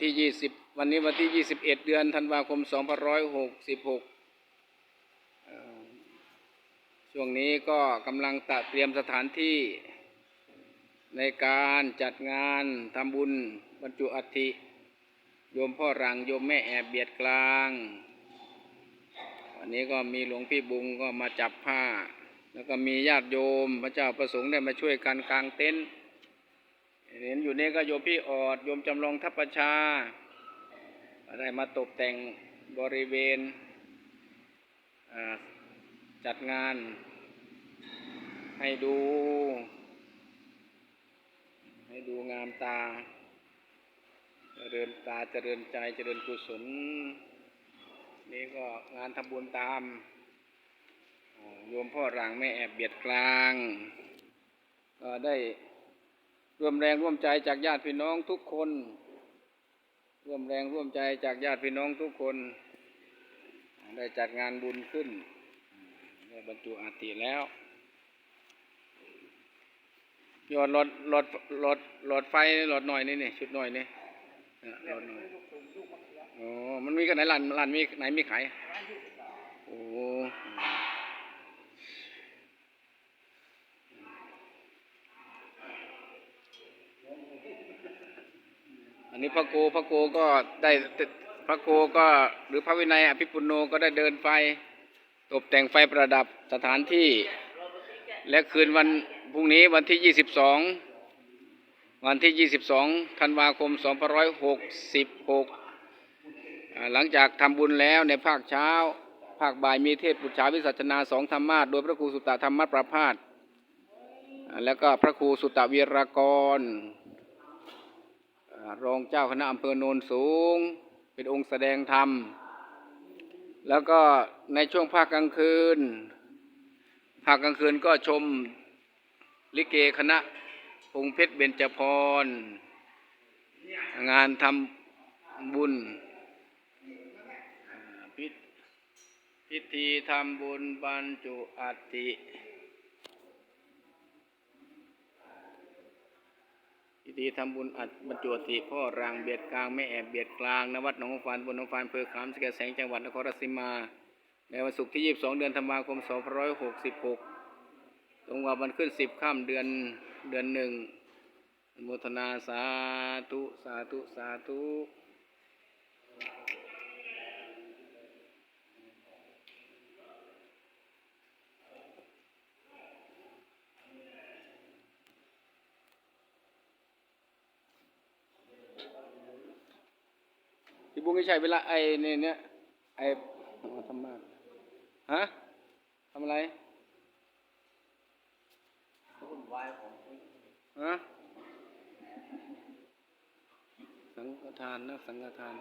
ที่ยี่สิบวันนี้วันที่ยี่สิบเอ็ดเดือนธันวาคมสองพันร้อยหกสิบหกช่วงนี้ก็กำลังตัดเตรียมสถานที่ในการจัดงานทำบุญบรรจุอัฐิโยมพ่อรังโยมแม่แอบเบียดกลาง วันนี้ก็มีหลวงพี่บุงก็มาจับผ้า แล้วก็มีญาติโยมพระเจ้าประสงค์ได้มาช่วยกันกางเต็นท์ เห็นอยู่นี่ก็โยมพี่ออดโยมจำลองทัพประชา ได้มาตกแต่งบริเวณจัดงานให้ดู ให้ดูงามตาเจริญตาเจริญใจเจริญกุศล นี่ก็งานทำบุญตามโยมพ่อร่างแม่แอบเบียดกลาง ก็ได้ ร่วมแรงร่วมใจจากญาติพี่น้องทุกคน ร่วมแรงร่วมใจจากญาติพี่น้องทุกคน ได้จัดงานบุญขึ้นได้บรรจุอาติแล้วยอดหลอดหลอดหลอดหลอดไฟหลอดหน่อยนี่นี่ชุดหน่อยนี่หลอดหน่อยอ๋อมันมีกันไหนร้านร้านมีไหนมีขายโอ้ นนี้พระโกพระโกก็ได้พระโกก็หรือพระวินัยอภิปุโนก็ได้เดินไฟ ตกแต่งไฟประดับสถานที่ และคืนวันพรุ่งนี้วันที่ 22 วันที่ 22 ธันวาคม 2566อ่าหลังจากทำบุญแล้วในภาคเช้า ภาคบ่ายมีเทศปุจฉาวิสัชนาสองธรรมาสโดยพระครูสุตตะธรรมประพาสแล้วก็พระครูสุตตะวีรากรอ่า รองเจ้าคณะอำเภอโนนสูง เป็นองค์แสดงธรรม แล้วก็ในช่วงภาคกลางคืน ภาคกลางคืนก็ชมลิเกคณะพงเพชรเบญจพรงานทำบุญ พิพิธีทำบุญบรรจุอัฐิ พิธีทำบุญอัดบรรจุติพ่อรางเบียดกลางแม่แอบเบียดกลางนวัดหนองฟานบนหนองฟานเพอขามสแกแสงจังหวัดนครราชสีมา ในวันศุกร์ที่ 22 เดือนธันวาคม 2566 ตรงกับวันขึ้น 10 ค่ำเดือนเดือนหนึ่งอนุโมทนาสาธุ สาธุ สาธุ บุ้งใช้เวลาไอ้เนี่ยเนี่ยไอ้มาทำมากฮะทำอะไรฮะสังฆทานนะสังฆทาน